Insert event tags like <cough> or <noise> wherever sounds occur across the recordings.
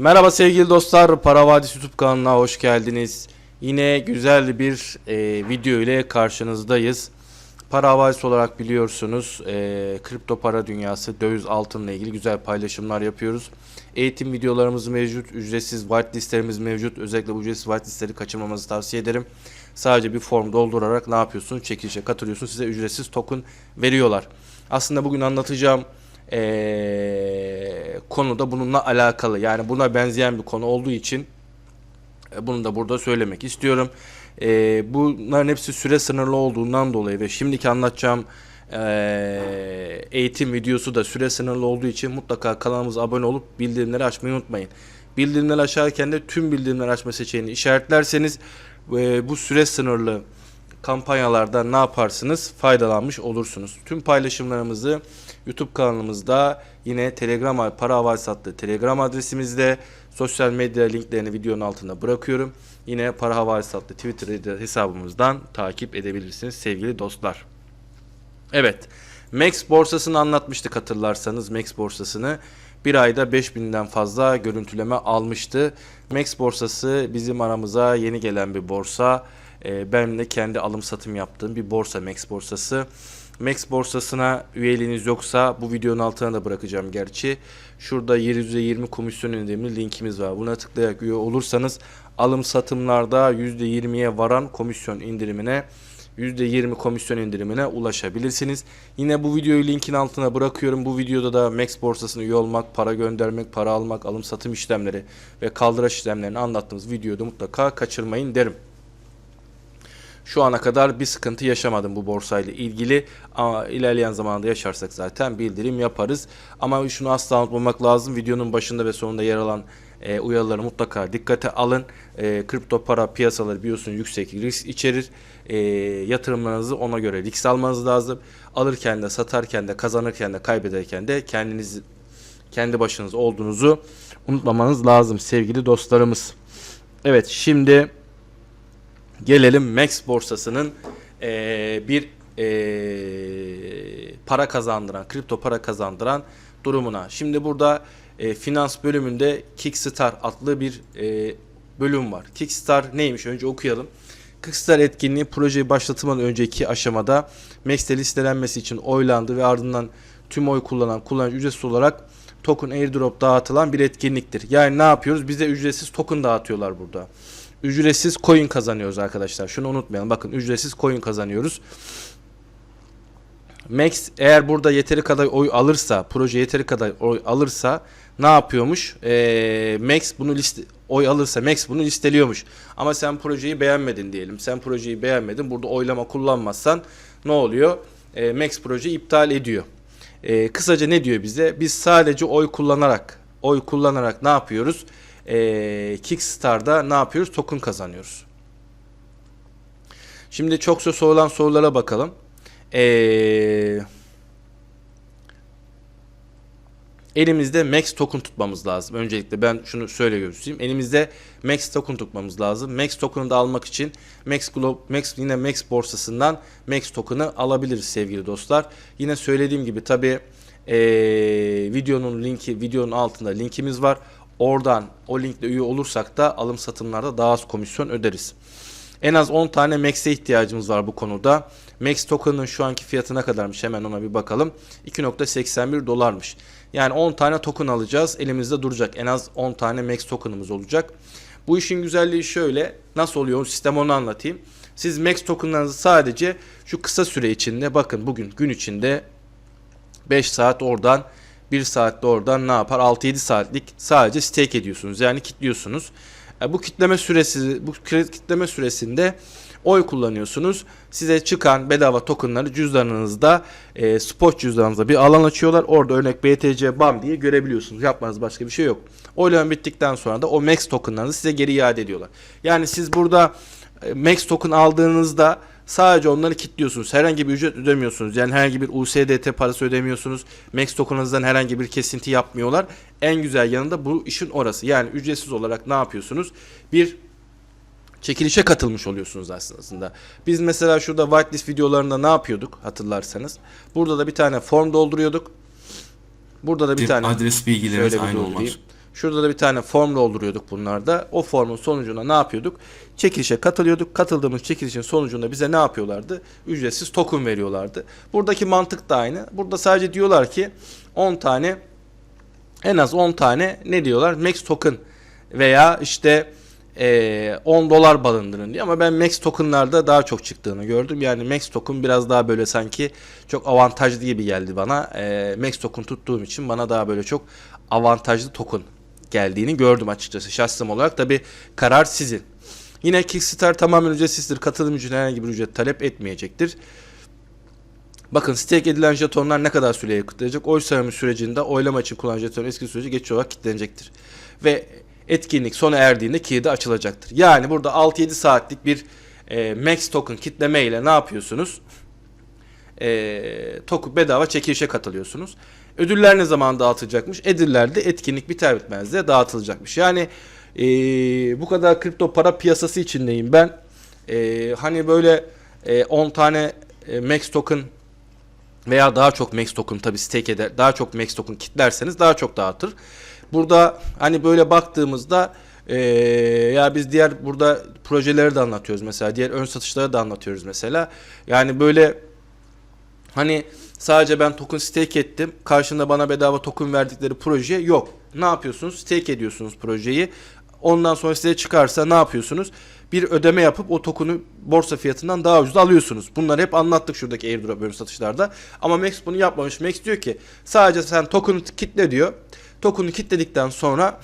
Merhaba sevgili dostlar, Para Vadisi YouTube kanalına hoş geldiniz. Yine güzel bir e, video ile karşınızdayız. Para Vadisi olarak biliyorsunuz e, kripto para dünyası, döviz altınla ilgili güzel paylaşımlar yapıyoruz. Eğitim videolarımız mevcut, ücretsiz whitelistlerimiz mevcut. Özellikle bu ücretsiz whitelistleri kaçırmamanızı tavsiye ederim. Sadece bir form doldurarak ne yapıyorsunuz? Çekilişe katılıyorsunuz, size ücretsiz token veriyorlar. Aslında bugün anlatacağım eee konu bununla alakalı. Yani buna benzeyen bir konu olduğu için e, bunu da burada söylemek istiyorum. Eee, bunların hepsi süre sınırlı olduğundan dolayı ve şimdiki anlatacağım eee, eğitim videosu da süre sınırlı olduğu için mutlaka kanalımıza abone olup bildirimleri açmayı unutmayın. Bildirimleri açarken de tüm bildirimleri açma seçeneğini işaretlerseniz e, bu süre sınırlı kampanyalarda ne yaparsınız? Faydalanmış olursunuz. Tüm paylaşımlarımızı YouTube kanalımızda yine Telegram para havası adlı Telegram adresimizde sosyal medya linklerini videonun altında bırakıyorum. Yine para havası adlı Twitter hesabımızdan takip edebilirsiniz sevgili dostlar. Evet. Max borsasını anlatmıştık hatırlarsanız Max borsasını. Bir ayda 5000'den fazla görüntüleme almıştı. Max borsası bizim aramıza yeni gelen bir borsa. Ee, ben de kendi alım satım yaptığım bir borsa Max borsası. Max borsasına üyeliğiniz yoksa bu videonun altına da bırakacağım gerçi. Şurada %20 komisyon indirimli linkimiz var. Buna tıklayarak üye olursanız alım satımlarda %20'ye varan komisyon indirimine %20 komisyon indirimine ulaşabilirsiniz. Yine bu videoyu linkin altına bırakıyorum. Bu videoda da Max borsasına üye olmak, para göndermek, para almak, alım satım işlemleri ve kaldıraç işlemlerini anlattığımız videoda mutlaka kaçırmayın derim. Şu ana kadar bir sıkıntı yaşamadım bu borsayla ilgili ama ilerleyen zamanda yaşarsak zaten bildirim yaparız. Ama şunu asla unutmamak lazım. Videonun başında ve sonunda yer alan e, uyarıları mutlaka dikkate alın. E, kripto para piyasaları biliyorsun yüksek risk içerir. E, yatırımlarınızı ona göre risk almanız lazım. Alırken de satarken de kazanırken de kaybederken de kendiniz kendi başınız olduğunuzu unutmamanız lazım sevgili dostlarımız. Evet şimdi gelelim Max borsasının eee, bir eee, para kazandıran, kripto para kazandıran durumuna. Şimdi burada eee, finans bölümünde Kickstar adlı bir eee, bölüm var. Kickstar neymiş? Önce okuyalım. Kickstar etkinliği projeyi başlatmadan önceki aşamada Max'te listelenmesi için oylandı ve ardından tüm oy kullanan kullanıcı ücretsiz olarak token airdrop dağıtılan bir etkinliktir. Yani ne yapıyoruz? Bize ücretsiz token dağıtıyorlar burada ücretsiz coin kazanıyoruz arkadaşlar. Şunu unutmayalım. Bakın ücretsiz coin kazanıyoruz. Max eğer burada yeteri kadar oy alırsa, proje yeteri kadar oy alırsa ne yapıyormuş? Ee, Max bunu liste oy alırsa Max bunu listeliyormuş. Ama sen projeyi beğenmedin diyelim. Sen projeyi beğenmedin. Burada oylama kullanmazsan ne oluyor? Ee, Max projeyi iptal ediyor. Ee, kısaca ne diyor bize? Biz sadece oy kullanarak oy kullanarak ne yapıyoruz? Ee, Kickstar'da ne yapıyoruz? Token kazanıyoruz. Şimdi çokça sorulan sorulara bakalım. Ee, elimizde max token tutmamız lazım. Öncelikle ben şunu söyle göstereyim. Elimizde max token tutmamız lazım. Max token'ı da almak için Max Globe, Max yine Max borsasından Max token'ı alabiliriz sevgili dostlar. Yine söylediğim gibi tabi videonun linki videonun altında linkimiz var. Oradan o linkle üye olursak da alım satımlarda daha az komisyon öderiz. En az 10 tane Max'e ihtiyacımız var bu konuda. Max token'ın şu anki fiyatı ne kadarmış hemen ona bir bakalım. 2.81 dolarmış. Yani 10 tane token alacağız. Elimizde duracak. En az 10 tane Max token'ımız olacak. Bu işin güzelliği şöyle. Nasıl oluyor? Sistem onu anlatayım. Siz Max token'larınızı sadece şu kısa süre içinde bakın bugün gün içinde 5 saat oradan 1 saatte oradan ne yapar? 6-7 saatlik sadece stake ediyorsunuz. Yani kitliyorsunuz. E, bu kitleme süresi bu kitleme süresinde oy kullanıyorsunuz. Size çıkan bedava tokenları cüzdanınızda e, spot cüzdanınızda bir alan açıyorlar. Orada örnek BTC BAM diye görebiliyorsunuz. Yapmanız başka bir şey yok. Oylama bittikten sonra da o max tokenlarınızı size geri iade ediyorlar. Yani siz burada e, max token aldığınızda Sadece onları kilitliyorsunuz. Herhangi bir ücret ödemiyorsunuz. Yani herhangi bir USDT parası ödemiyorsunuz. Max token'ınızdan herhangi bir kesinti yapmıyorlar. En güzel yanında bu işin orası. Yani ücretsiz olarak ne yapıyorsunuz? Bir çekilişe katılmış oluyorsunuz aslında. Biz mesela şurada whitelist videolarında ne yapıyorduk hatırlarsanız. Burada da bir tane form dolduruyorduk. Burada da bir tane adres bilgilerimiz bir aynı doldurayım. Şurada da bir tane form dolduruyorduk bunlarda. O formun sonucunda ne yapıyorduk? Çekilişe katılıyorduk. Katıldığımız çekilişin sonucunda bize ne yapıyorlardı? Ücretsiz token veriyorlardı. Buradaki mantık da aynı. Burada sadece diyorlar ki 10 tane en az 10 tane ne diyorlar? Max token veya işte eee, 10 dolar balındırın diyor ama ben Max tokenlarda daha çok çıktığını gördüm. Yani Max token biraz daha böyle sanki çok avantajlı gibi geldi bana. Eee, Max token tuttuğum için bana daha böyle çok avantajlı token geldiğini gördüm açıkçası şahsım olarak. Tabi karar sizin. Yine Kickstarter tamamen ücretsizdir. Katılım için herhangi bir ücret talep etmeyecektir. Bakın stake edilen jetonlar ne kadar süreye kilitlenecek? Oy sayımı sürecinde oylama için kullanılan jeton eski süreci geçici olarak kilitlenecektir. Ve etkinlik sona erdiğinde kilidi açılacaktır. Yani burada 6-7 saatlik bir e, max token kitleme ile ne yapıyorsunuz? E, token bedava çekilişe katılıyorsunuz. Ödüller ne zaman dağıtılacakmış? Ödüller de etkinlik biter bitmez de dağıtılacakmış. Yani e, bu kadar kripto para piyasası içindeyim ben. E, hani böyle e, 10 tane e, max token veya daha çok max token tabi stake eder daha çok max token kitlerseniz daha çok dağıtır. Burada hani böyle baktığımızda eee, ya biz diğer burada projeleri de anlatıyoruz mesela diğer ön satışları da anlatıyoruz mesela. Yani böyle hani sadece ben token stake ettim karşında bana bedava token verdikleri proje yok. Ne yapıyorsunuz? Stake ediyorsunuz projeyi. Ondan sonra size çıkarsa ne yapıyorsunuz? Bir ödeme yapıp o token'u borsa fiyatından daha ucuz alıyorsunuz. Bunları hep anlattık şuradaki airdrop ön satışlarda. Ama Max bunu yapmamış. Max diyor ki sadece sen token'ı kitle diyor. Token'ı kitledikten sonra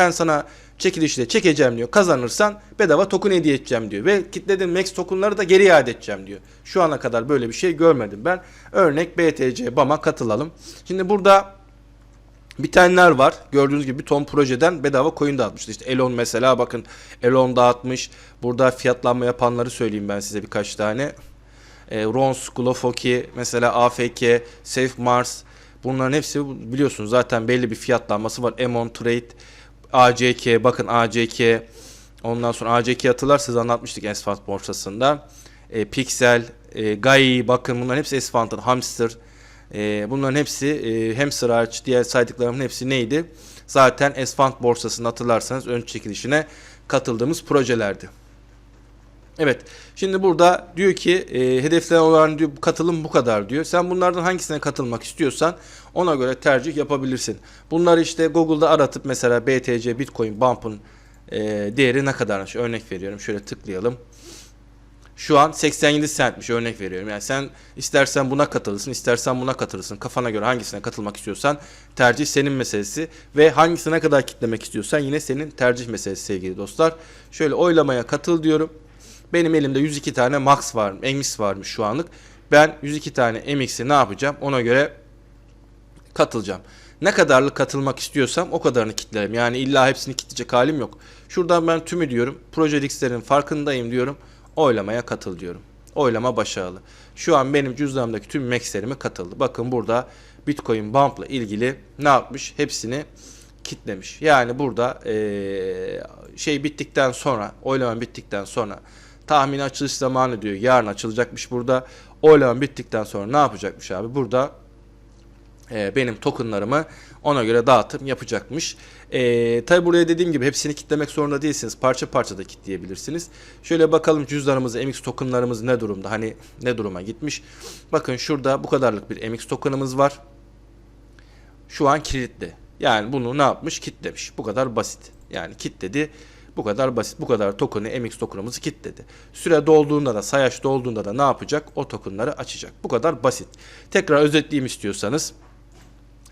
ben sana çekilişle çekeceğim diyor. Kazanırsan bedava token hediye edeceğim diyor. Ve kitlediğin max tokenları da geri iade edeceğim diyor. Şu ana kadar böyle bir şey görmedim ben. Örnek BTC BAM'a katılalım. Şimdi burada bitenler var. Gördüğünüz gibi ton projeden bedava coin dağıtmıştı. İşte Elon mesela bakın Elon dağıtmış. Burada fiyatlanma yapanları söyleyeyim ben size birkaç tane. E, Rons, Glofoki, mesela AFK, Safe Mars. Bunların hepsi biliyorsunuz zaten belli bir fiyatlanması var. Emon Trade, ACK, bakın ACK. Ondan sonra ACK hatırlarsanız anlatmıştık Esfant borsasında. E, Pixel, e, Gai bakın bunların hepsi Esfant'ın. Hamster. E, bunların hepsi e, Hamster hariç diğer saydıklarımın hepsi neydi? Zaten Esfant borsasında hatırlarsanız ön çekilişine katıldığımız projelerdi. Evet. Şimdi burada diyor ki e, hedeflenen olan diyor katılım bu kadar diyor. Sen bunlardan hangisine katılmak istiyorsan ona göre tercih yapabilirsin. Bunları işte Google'da aratıp mesela BTC Bitcoin Bump'ın e, değeri ne kadarmış örnek veriyorum. Şöyle tıklayalım. Şu an 87 centmiş örnek veriyorum. Yani sen istersen buna katılırsın, istersen buna katılırsın. Kafana göre hangisine katılmak istiyorsan tercih senin meselesi ve hangisine kadar kitlemek istiyorsan yine senin tercih meselesi sevgili dostlar. Şöyle oylamaya katıl diyorum. Benim elimde 102 tane max var, MX varmış şu anlık. Ben 102 tane MX'i ne yapacağım? Ona göre katılacağım. Ne kadarlık katılmak istiyorsam o kadarını kitlerim. Yani illa hepsini kitleyecek halim yok. Şuradan ben tümü diyorum. Proje X'lerin farkındayım diyorum. Oylamaya katıl diyorum. Oylama başarılı. Şu an benim cüzdanımdaki tüm max'lerime katıldı. Bakın burada Bitcoin Bump'la ilgili ne yapmış? Hepsini kitlemiş. Yani burada eee, şey bittikten sonra, oylama bittikten sonra tahmini açılış zamanı diyor. Yarın açılacakmış burada. Oylama bittikten sonra ne yapacakmış abi? Burada e, benim tokenlarımı ona göre dağıtım yapacakmış. E, tabi buraya dediğim gibi hepsini kitlemek zorunda değilsiniz. Parça parça da kitleyebilirsiniz. Şöyle bakalım cüzdanımız, MX tokenlarımız ne durumda? Hani ne duruma gitmiş? Bakın şurada bu kadarlık bir MX tokenımız var. Şu an kilitli. Yani bunu ne yapmış? Kitlemiş. Bu kadar basit. Yani kitledi. Bu kadar basit. Bu kadar token'ı MX token'ımızı kilitledi. Süre dolduğunda da sayaç dolduğunda da ne yapacak? O token'ları açacak. Bu kadar basit. Tekrar özetleyeyim istiyorsanız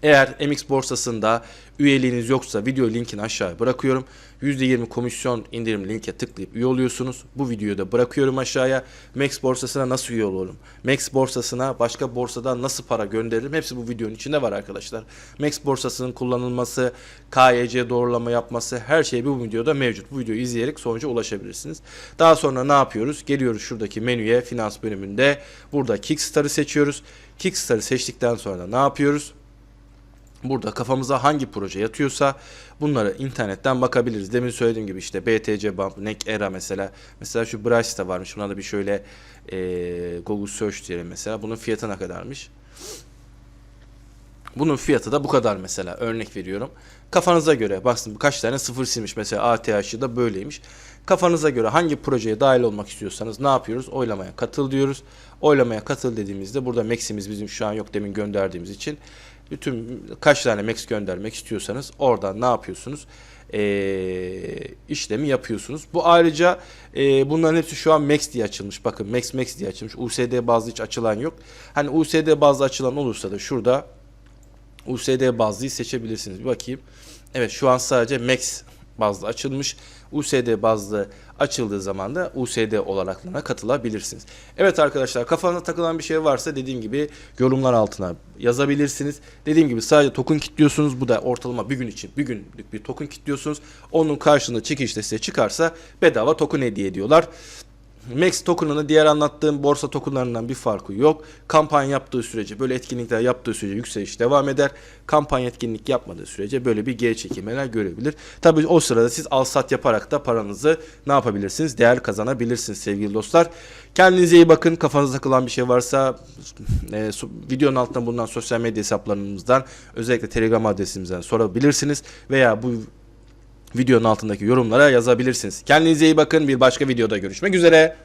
eğer MX borsasında üyeliğiniz yoksa video linkini aşağıya bırakıyorum. %20 komisyon indirim linke tıklayıp üye oluyorsunuz. Bu videoyu da bırakıyorum aşağıya. Max borsasına nasıl üye olurum? Max borsasına başka borsadan nasıl para gönderirim? Hepsi bu videonun içinde var arkadaşlar. Max borsasının kullanılması, KYC doğrulama yapması her şey bu videoda mevcut. Bu videoyu izleyerek sonuca ulaşabilirsiniz. Daha sonra ne yapıyoruz? Geliyoruz şuradaki menüye finans bölümünde. Burada Kickstar'ı seçiyoruz. Kickstar'ı seçtikten sonra ne yapıyoruz? Burada kafamıza hangi proje yatıyorsa bunları internetten bakabiliriz. Demin söylediğim gibi işte BTC Bump, NEC Era mesela. Mesela şu Brace da varmış. Buna da bir şöyle e, Google Search diyelim mesela. Bunun fiyatı ne kadarmış? Bunun fiyatı da bu kadar mesela örnek veriyorum. Kafanıza göre baksın kaç tane sıfır silmiş mesela ATH'ı da böyleymiş. Kafanıza göre hangi projeye dahil olmak istiyorsanız ne yapıyoruz? Oylamaya katıl diyoruz. Oylamaya katıl dediğimizde burada Max'imiz bizim şu an yok demin gönderdiğimiz için bütün kaç tane Max göndermek istiyorsanız oradan ne yapıyorsunuz? Ee, işlemi yapıyorsunuz. Bu ayrıca e, bunların hepsi şu an Max diye açılmış. Bakın Max Max diye açılmış. USD bazlı hiç açılan yok. Hani USD bazlı açılan olursa da şurada USD bazlıyı seçebilirsiniz. Bir bakayım. Evet şu an sadece Max bazlı açılmış. USD bazlı açıldığı zaman da USD olaraklarına katılabilirsiniz. Evet arkadaşlar kafanıza takılan bir şey varsa dediğim gibi yorumlar altına yazabilirsiniz. Dediğim gibi sadece token kilitliyorsunuz. Bu da ortalama bir gün için bir günlük bir token kilitliyorsunuz. Onun karşılığında çekişte size çıkarsa bedava token hediye ediyorlar. Max token'ının diğer anlattığım borsa tokenlarından bir farkı yok. Kampanya yaptığı sürece böyle etkinlikler yaptığı sürece yükseliş devam eder. Kampanya etkinlik yapmadığı sürece böyle bir geri çekilmeler görebilir. Tabii o sırada siz al sat yaparak da paranızı ne yapabilirsiniz? Değer kazanabilirsiniz sevgili dostlar. Kendinize iyi bakın. Kafanıza takılan bir şey varsa <laughs> e, videonun altında bulunan sosyal medya hesaplarımızdan özellikle Telegram adresimizden sorabilirsiniz. Veya bu videonun altındaki yorumlara yazabilirsiniz. Kendinize iyi bakın. Bir başka videoda görüşmek üzere.